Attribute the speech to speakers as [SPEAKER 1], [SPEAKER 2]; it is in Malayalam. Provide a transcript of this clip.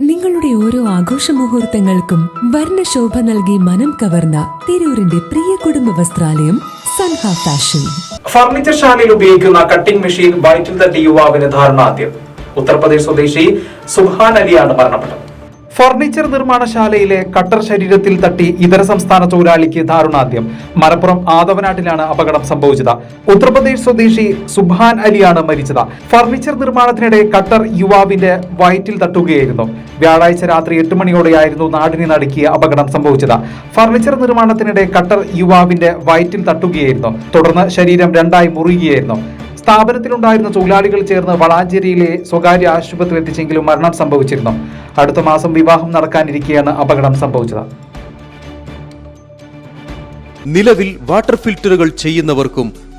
[SPEAKER 1] നിങ്ങളുടെ ഓരോ ആഘോഷ മുഹൂർത്തങ്ങൾക്കും വർണശോഭ നൽകി മനം കവർന്ന തിരൂരിന്റെ പ്രിയ കുടുംബ വസ്ത്രാലയം സൻഹ ഫാഷൻ.
[SPEAKER 2] ഫർണിച്ചർ ഷാനിൽ ഉപയോഗിക്കുന്ന കട്ടിംഗ് മെഷീൻ വയറ്റിൽ തട്ടി യുവാവിന് ധാരണാദ്യം ഉത്തർപ്രദേശ് സ്വദേശി സുഹാൻ അലിയാണ് മരണപ്പെട്ടത്. ഫർണിച്ചർ നിർമ്മാണശാലയിലെ കട്ടർ ശരീരത്തിൽ തട്ടി ഇതര സംസ്ഥാന തൊഴിലാളിക്ക് ദാരുണാദ്യം മലപ്പുറം ആദവനാട്ടിലാണ് അപകടം സംഭവിച്ചത്. ഉത്തർപ്രദേശ് സ്വദേശി സുബാൻ അലിയാണ് മരിച്ചത്. ഫർണിച്ചർ നിർമ്മാണത്തിനിടെ കട്ടർ യുവാവിന്റെ വയറ്റിൽ തട്ടുകയായിരുന്നു. വ്യാഴാഴ്ച രാത്രി എട്ട് മണിയോടെയായിരുന്നു നാടിനെ നടുക്കിയ അപകടം സംഭവിച്ചത്. ഫർണിച്ചർ നിർമ്മാണത്തിനിടെ കട്ടർ യുവാവിന്റെ വയറ്റിൽ തട്ടുകയായിരുന്നു. തുടർന്ന് ശരീരം രണ്ടായി മുറിയുകയായിരുന്നു. സ്ഥാപനത്തിലുണ്ടായിരുന്ന തൊഴിലാളികൾ ചേർന്ന് വളാഞ്ചേരിയിലെ സ്വകാര്യ ആശുപത്രി എത്തിച്ചെങ്കിലും മരണം സംഭവിച്ചിരുന്നു. അടുത്ത മാസം വിവാഹം നടക്കാനിരിക്കെയാണ് അപകടം സംഭവിച്ചത്.
[SPEAKER 3] നിലവിൽ വാട്ടർ ഫിൽറ്ററുകൾ ചെയ്യുന്നവർക്കും